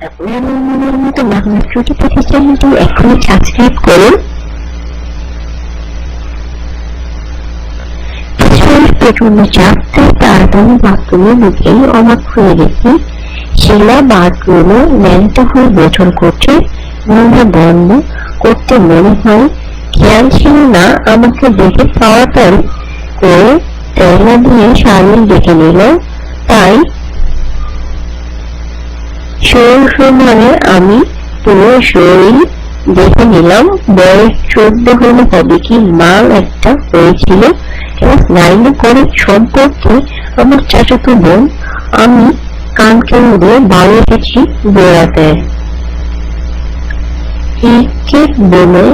মতো বাথরুমে ঢুকেই অবাক হয়ে গেছি শিলা বাথরুমে করছে বন্ধ করতে মনে হয় খেয়াল ছিল না আমাকে দেখে তাড়াতাড়ি করে তেলা দিয়ে সামনে ডেকে নিল তাই সৌসমানে আমি পুরো শরীর দেখে নিলাম, বয়স চোদ্দ হলে হবে কি মাল একটা হয়েছিল। ক্লাস নাইনে করে সম্পর্কে আমার চাচাতো বোন, আমি কানকে উড়ে বাড়ি এসেছি বেড়াতে। ক্রিকেট বলে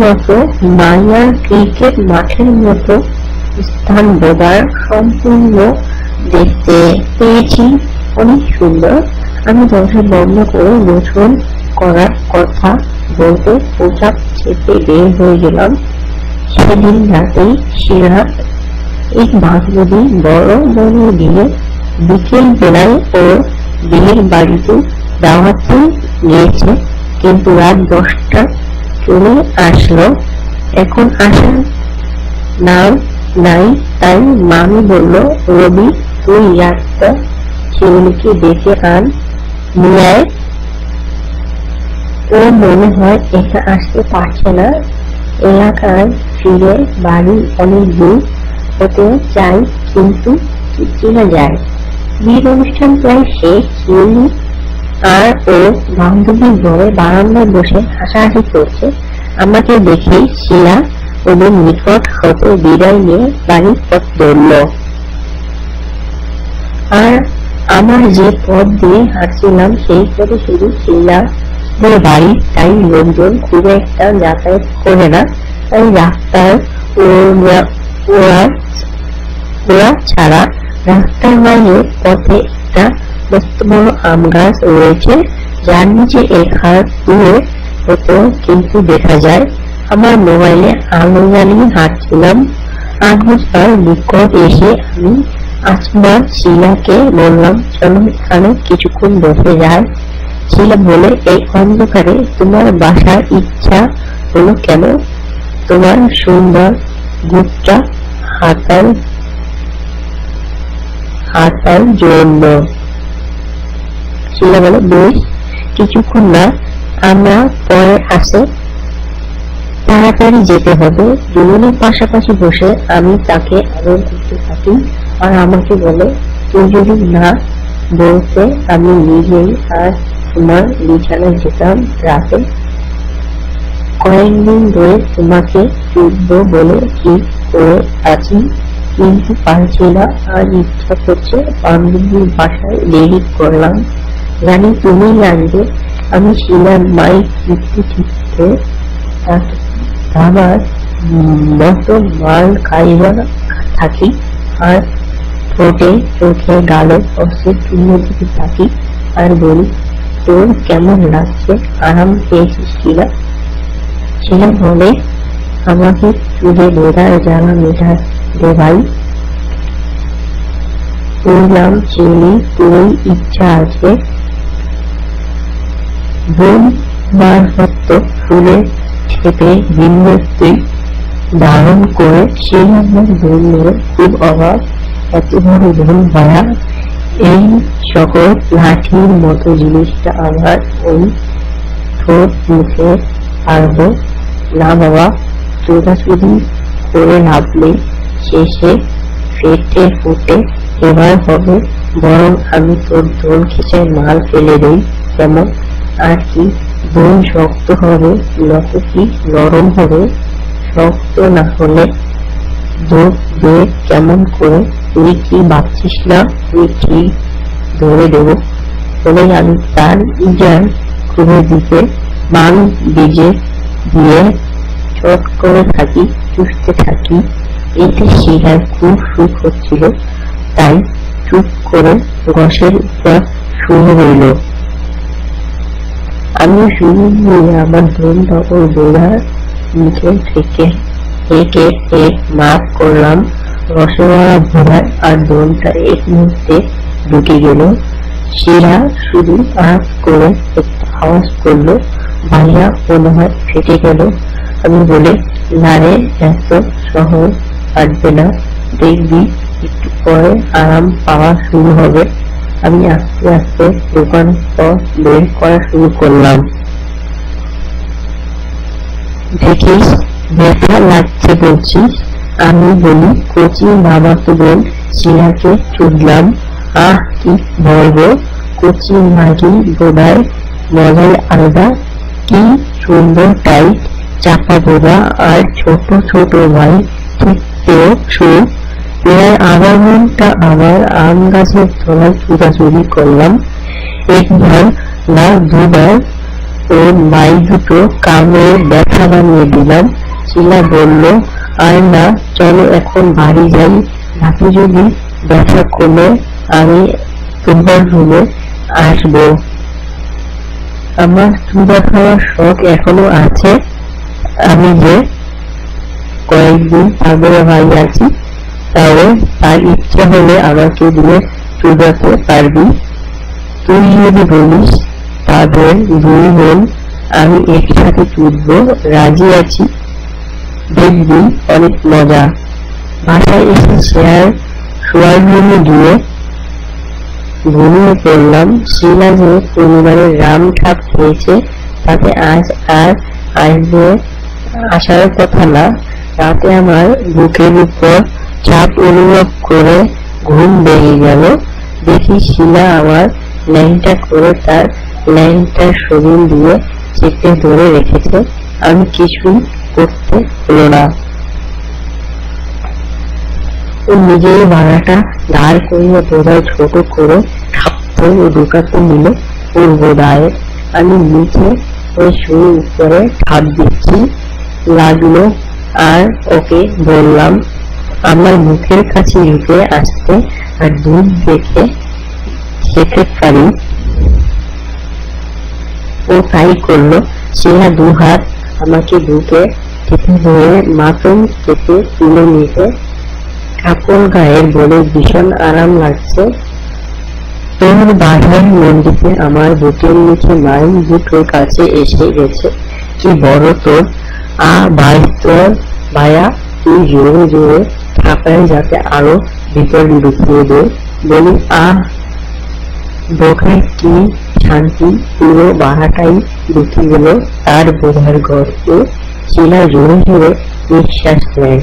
মতো মায়ার ক্রিকেট মাঠের মতো স্থান বোধার সম্পূর্ণ দেখতে পেয়েছি। অনেক সুন্দর আমি দরজা বন্ধ করে গোসল করার কথা বলতে পোশাক ছেপে বের হয়ে গেলাম। সেদিন রাতেই সেরা এক ভাগবতী বড় বড় বিয়ে বিকেল বেলায় ও বিয়ের বাড়িতে দাওয়াতে গিয়েছে কিন্তু রাত দশটা চলে আসলো। এখন আসার নাম নাই, তাই মামি বলল, রবি, তুই রাতটা শিউলিকে ডেকে আন। মিয়ায় ও মনে হয় একা আসতে পারছে না। এলাকায় ফিরে বাড়ি অনেক দূর হতে চাই, কিন্তু চিনা যায়। বিয়ের অনুষ্ঠান প্রায় শেষ শিউলি আর ও বান্ধবী ঘরে বারান্দায় বসে হাসাহাসি করছে। আমাকে দেখেই শিলা ওদের নিকট হতে বিদায় নিয়ে বাড়ির পথ ধরল। আর আমার যে পথ দিয়ে হাঁটছিলাম, সেই পথে শুধু শিলা বাড়ি, তাই লোকজন খুব একটা যাতায়াত করে না। তাই রাস্তার ওরা ছাড়া রাস্তার বাইরে পথে একটা মস্ত বড় আম গাছ রয়েছে, যার নিচে এক হাত দূরে হতো কিন্তু দেখা যায়, আমার মোবাইলে আলো জ্বালিয়ে হাঁটছিলাম। আগুস্তার নিকট এসে আমি আসমা শিলাকে বললাম, চলো এখানে কিছুক্ষণ বসে যায় শিলা বলে, এই অন্ধকারে তোমার বাসার ইচ্ছা হলো কেন? তোমার সুন্দর গুপটা হাতার হাতার জন্য। শিলা বলে, বেশ, কিছুক্ষণ না, আমরা পরে আসে। তাড়াতাড়ি যেতে হবে। দুজনের পাশাপাশি বসে আমি তাকে আদর করতে থাকি। আর আমাকে বলে তুই যদি না বলতে, আমি নিজেই আর তোমার বিছানায় যেতাম রাতে। কয়েকদিন ধরে তোমাকে চুদব বলে ঠিক করে আছি, কিন্তু পারছি না, আর ইচ্ছা করছে বান্ধবীর বাসায় দেরি করলাম। জানি তুমি জানবে, আমি শিলার মাইক ঠিকতে ঠিকতে আমার মতো মাল খাইবার থাকি, আর ঠোঁটে চোখে গালে অস্ত্রে চূর্ণ দিতে থাকি, আর বলি, তোর কেমন লাগছে? আরাম পেয়েছিস কিনা? শিলা বলে আমাকে চুলে বেড়ার জ্বালা মেটা দে ভাই নাম চিনি তোর ইচ্ছা আছে। বোন মারফত ফুলে ছেপে বিন্যস্তি ধারণ করে সেই আমার বোনের খুব অভাব বড় বোন ভরা এই সকল লাঠির মতো জিনিসটা আমার ওই ঠোঁট মুখে পারব না বাবা। চোদাচুদি করে লাভলে শেষে ফেটে ফুটে এবার হবে, বরং আমি তোর দোল খিচায় মাল ফেলে দেই। যেমন আর কি? বোন শক্ত হবে নত কি? নরম হবে? শক্ত না হলে দোষ দেখ কেমন করে? তুই কি ভাবছিস না? তুই ঠিক ধরে দেব। বলে আমি তার ইজার খুলে দিতে মান বেজে দিয়ে চট করে থাকি, চুষতে থাকি। এতে শিলার খুব সুখ হচ্ছিল। তাই চুপ করে গসের উপর শুরু হইল আমি শুরু হয়ে আমার দোলটা ওর বোঝার মুখে থেকে একে এক মাফ করলাম। রসগোল্লা ভোলার আর দোলটা এক মুহূর্তে ঢুকে গেল। শিলা শুধু আঁক করে একটা আওয়াজ করল ভাইয়া মনে হয় ফেটে গেল। আমি বলে নারে এত সহজ কাটবে না। দেখবি, একটু পরে আরাম পাওয়া শুরু হবে। আমি আস্তে আস্তে দোকান বের করা শুরু করলাম। দেখিস ব্যথা লাগছে বলছিস আমি বলি, কচি মামাতো বোন শিলাকে চুদলাম আহ, কি বলব? কচি মাগি বোধায় মজাই আলাদা। কি সুন্দর টাইট চাপা বোধা আর ছোট ছোট ভাই ঠিকতেও সুর প্রায় আধা ঘণ্টা আবার আম গাছের তলায় চুরাচুরি করলাম। একবার না দুবার ও মাই দুটো কামড়ে ব্যথা বানিয়ে দিলাম। শিলা বলল আর না, চলো এখন বাড়ি যাই। রাতে যদি ব্যথা কমে আমি তোমার রুমে আসব। আমার চুদা খাওয়ার শখ এখনও আছে। আমি যে কয়েকদিন আগ্রহ ভাই আছি, তাও তার ইচ্ছে হলে আমাকে দিয়ে চুদাতে পারবি। তুই যদি বলিস, তাদের দুই বোন, আমি একসাথে চুদব রাজি আছি। দেখবি, অনেক মজা। বাসায় এসে শেয়ার শোয়ার রুমে গিয়ে ঘুমিয়ে পড়লাম। শিলা যে পরিবারের রাম ঠাপ খেয়েছে তাতে আজ আর আসবে আসার কথা না। রাতে আমার বুকের উপর চাপ অনুভব করে ঘুম ভেঙে গেল। দেখি শিলা আমার ল্যাংটা করে তার ল্যাংটার শরীর দিয়ে চেপে ধরে রেখেছে। আমি কিছুই করতে হলো না। ও নিজের ভাড়াটা ধার করিয়ে বোধহয় ছোট করে থাপ্পড় ঢুকাতে নিল বোধহয় আমি নিচে ওই শুয়ে উপরে ঠাপ দিচ্ছি, লাগল আর ওকে বললাম, আমার মুখের কাছে ঢুকে আসতে আর দুধ দেখে খেতে পারি? ও তাই করল শিলা দু হাত আমাকে বুকে ধরে মাতম কেটে তুলে নিতে কাপড় গায়ের বলে ভীষণ আরাম লাগছে। তোর বাধার মন্দিরে আমার বুকের নিচে মাইন দুটোর কাছে এসে গেছে, কি বড় তোর আ ভাই তোর তুই জোরে জোরে যাতে আরও ভিতর ঢুকিয়ে দে। বলি, আহ, বোখায় কি শান্তি, পুরো বাহাটাই ঢুকে গেল তার বোধার ঘরকে শিলা জোরে জোরে নিঃশ্বাস নেয়।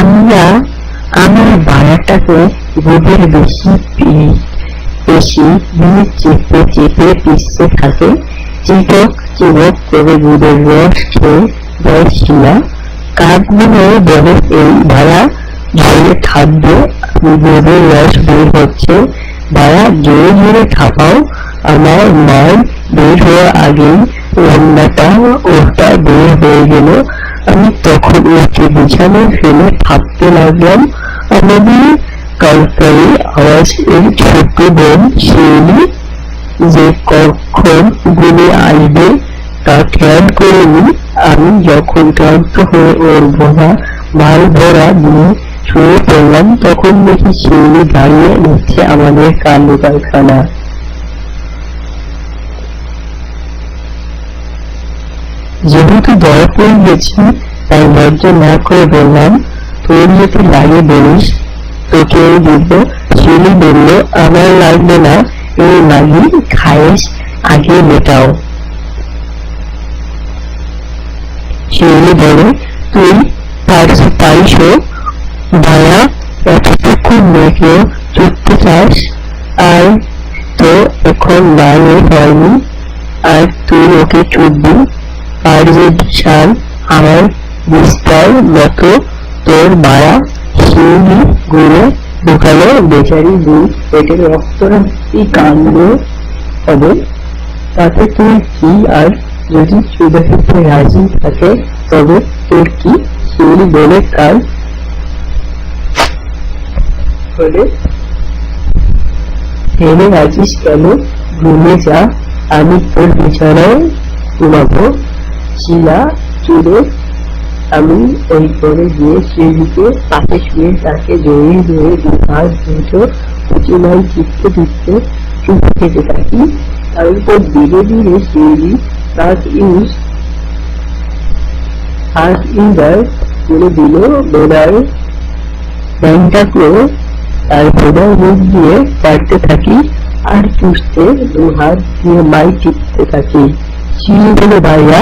আমরা আমার বাড়াটাকে বোধের বেশি বেশি মুখ চেপে চেপে পিসতে থাকে। চিবক চিবক করে দুধের রস খেয়ে দেয় শিলা। কাকগুলো বলে, এই ভাড়া জলে খাদ্য দুধের রস বের হচ্ছে। ভাড়া জোরে জোরে খাপাও আমার মায়ের বের হওয়ার আগেই রান্নাটা ওটা বের হয়ে গেল। আমি তখন ওকে বিছানায় ফেলে থাকতে লাগলাম। আমাদের কালকারি আওয়াজ এই ছোট বোন শিউলি যে কখন গুলি আসবে তা খেয়াল করিনি। আমি যখন ক্লান্ত হয়ে ওর বোঝা মাল ভরা দিয়ে শুয়ে পড়লাম, তখন দেখি শিউলি দাঁড়িয়ে নিচ্ছে আমাদের কান্ডু কারখানা যেহেতু দয়া পড়ে গেছি, তাই লজ্জা না করে বললাম তোর যদি লাগে বলিস তোকেও দিব শিউলি বলল আমার লাগবে না, এই লাগি খায়েস আগে মেটাও। শিউলি বলে, তুই পারছি পারিস দয়া এতটুকু মেয়েকেও চুপতে চাস, আর তো এখন বাইরে হয়নি আর তুই ওকে চুপবি আর যে বিশাল আমার বিস্তার মতো, তোর মায়া শিউলি গুলো ঢুকালো, বেচারি দুই পেটের রক্তরাক্তি কাণ্ড হবে। তাতে তুই কি আর যদি চুদা রাজি থাকে, তবে তোর কি শিউলি বলে তার বলে হেরে আছিস কেন, ঘুমে যা, আমি তোর বিছানায় ঘুমাবো। শিলা চুড়ে আমি ওই করে গিয়ে শিউলিকে পাশে শুয়ে তাকে জড়িয়ে ধরে দু হাত দুটো কুচিমাই চিপতে চিপতে চুপ খেতে থাকি। তারপর ধীরে ধীরে শিউলি তার ইউজ ইউজার করে দিল ব্যাংকটাকে তার মুখ দিয়ে কাটতে থাকি আর চুষতে দু হাত দিয়ে মাই টিপতে থাকি। চিনি বলে, ভাইয়া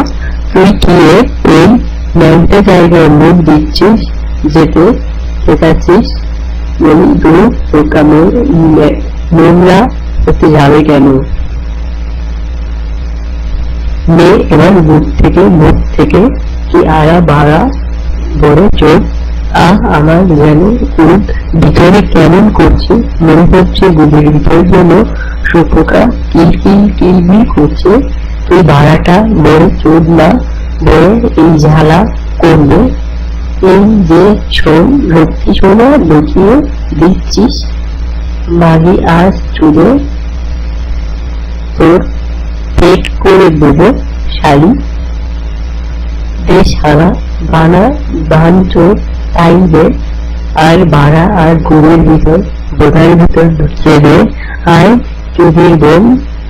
তুই রে এই ন্যাংটা জায়গায় মুখ দিচ্ছিস যেতে শেখাচ্ছিস বলি দু পোকা নোংরা হতে যাবে কেন? মেয়ে এবার মুখ থেকে মুখ থেকে কি আড়া বাড়া বড় চোখ? আহ, আমার যেন কুদ ভিতরে কেমন করছে? মনে হচ্ছে গুলির ভিতর যেন শুকোকা কিলকিল কিলবিল করছে। তুই ভাড়াটা বড় চোদ না, বড় এই ঝালা করবে এই যে শোন লক্ষ্মী সোনা দেখিয়ে দিচ্ছিস। মাগি আজ চুলে তোর পেট করে দেবো শাড়ি বেশ হারা বানা বাঞ্চোর টাইমে আর বাড়া আর গুড়ের ভিতর, বোধার ভিতর ঢুকিয়ে দে। আর চুবির বোন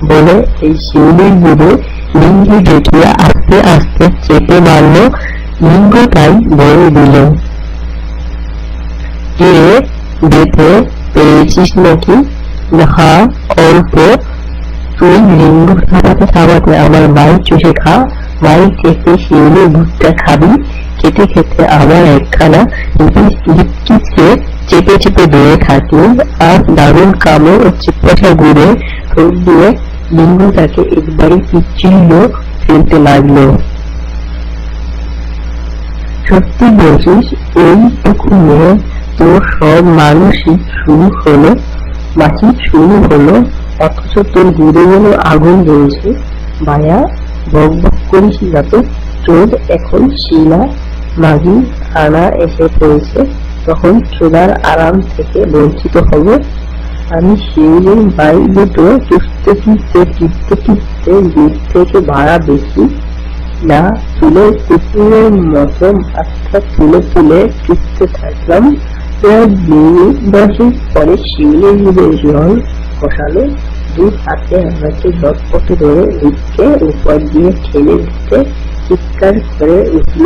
বলে এই শিউলির বুড়ে লিঙ্গি ঢুকিয়ে আস্তে আস্তে চেপে মারল, লিঙ্গটাই বড় দিল। পেরেছিস নাকি? হা, অল্প। তুই লিঙ্গ আমার চুষে খা। মাই থেকে শিউলি ভুট্টা খাবি। খেতে খেতে আবার একখানা লিপকিসকে চেপে চেপে ধরে থাকি আর দারুণ কামড় ও চিপটা গুড়ে ঠোঁট দিয়ে লিঙ্গটাকে একবারে পিচ্ছিল লোক ফেলতে লাগল। সত্যি বলছিস এইটুকু নিয়ে তোর সব মানসিক শুরু হলো মাসিক শুরু হলো, অথচ তোর গুড়ে যেন আগুন জ্বলছে। বায়া বক বক করিস না তো, চোদ এখন শিলা মাগি আনা এসে পড়েছে, তখন চোদার আরাম থেকে বঞ্চিত হব। আমি শিউলির বাই দুটো চুষতে চুষতে টিপতে টিপতে, দূর থেকে ভাড়া বেশি। না তুলে কুকুরের মতো মাথা তুলে তুলে চুষতে থাকলাম। প্রায় মিনিট দশেক পরে শিউলির জল কষালো। দুই হাতে আমাকে জটপটে ধরে লিপকে উপর দিয়ে ঠেলে দিতে চিৎকার করে উঠল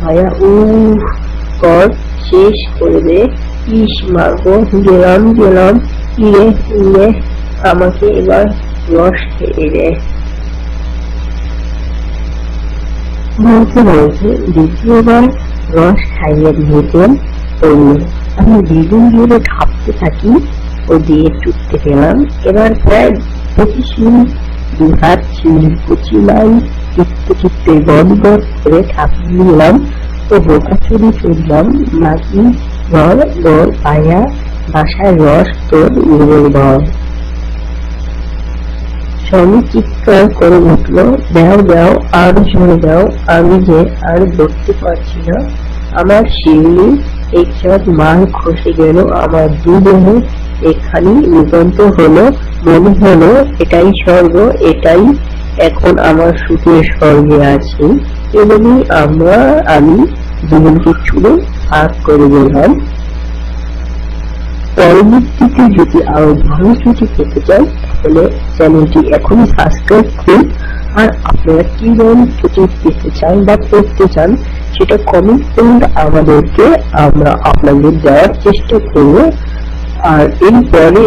ভাইয়া উহ কর, শেষ করে দে। ইস মাগো গেলাম গেলাম। ইয়ে ইয়ে আমাকে এবার রস খেয়ে দে। বলতে বলতে দ্বিতীয়বার রস খাইয়ে দিয়েছেন তরুণ আমি দ্বিগুণ জুড়ে খাপতে থাকি, ও দিয়ে চুপতে পেলাম এবার প্রায় পঁচিশ মিনিট দু হাত চিনি কুচি লাই চুপতে চুপতে গদ গদ করে ঠাকুর নিলাম ও বোকা চুরি চললাম নাকি ঘর দর পায়া বাসায় রস তোর গুড়ের ঘর স্বামী চিৎকার করে উঠল, দাও দাও, আর জোরে দাও আমি যে আর ধরতে পারছি না। আমার শিউলি একসাথ মাল খসে গেল, আমার দু দেহে এখানি নিবন্ত হলো, মনে হলো এটাই স্বর্গ, এটাই এখন আমার সুখের স্বর্গে আছি। এভাবেই আমরা, আমি জীবনকে ছুড়ে ভাগ করে গেলাম পরবর্তীতে যদি আরও ভালো কিছু পেতে চাই, তাহলে চ্যানেলটি এখনই সাবস্ক্রাইব করুন। আর আপনারা কি ধরনের কিছু পেতে চান বা করতে চান, সেটা কমেন্ট করুন। আমাদেরকে আমরা আপনাদের দেওয়ার চেষ্টা করব। আর এরপরে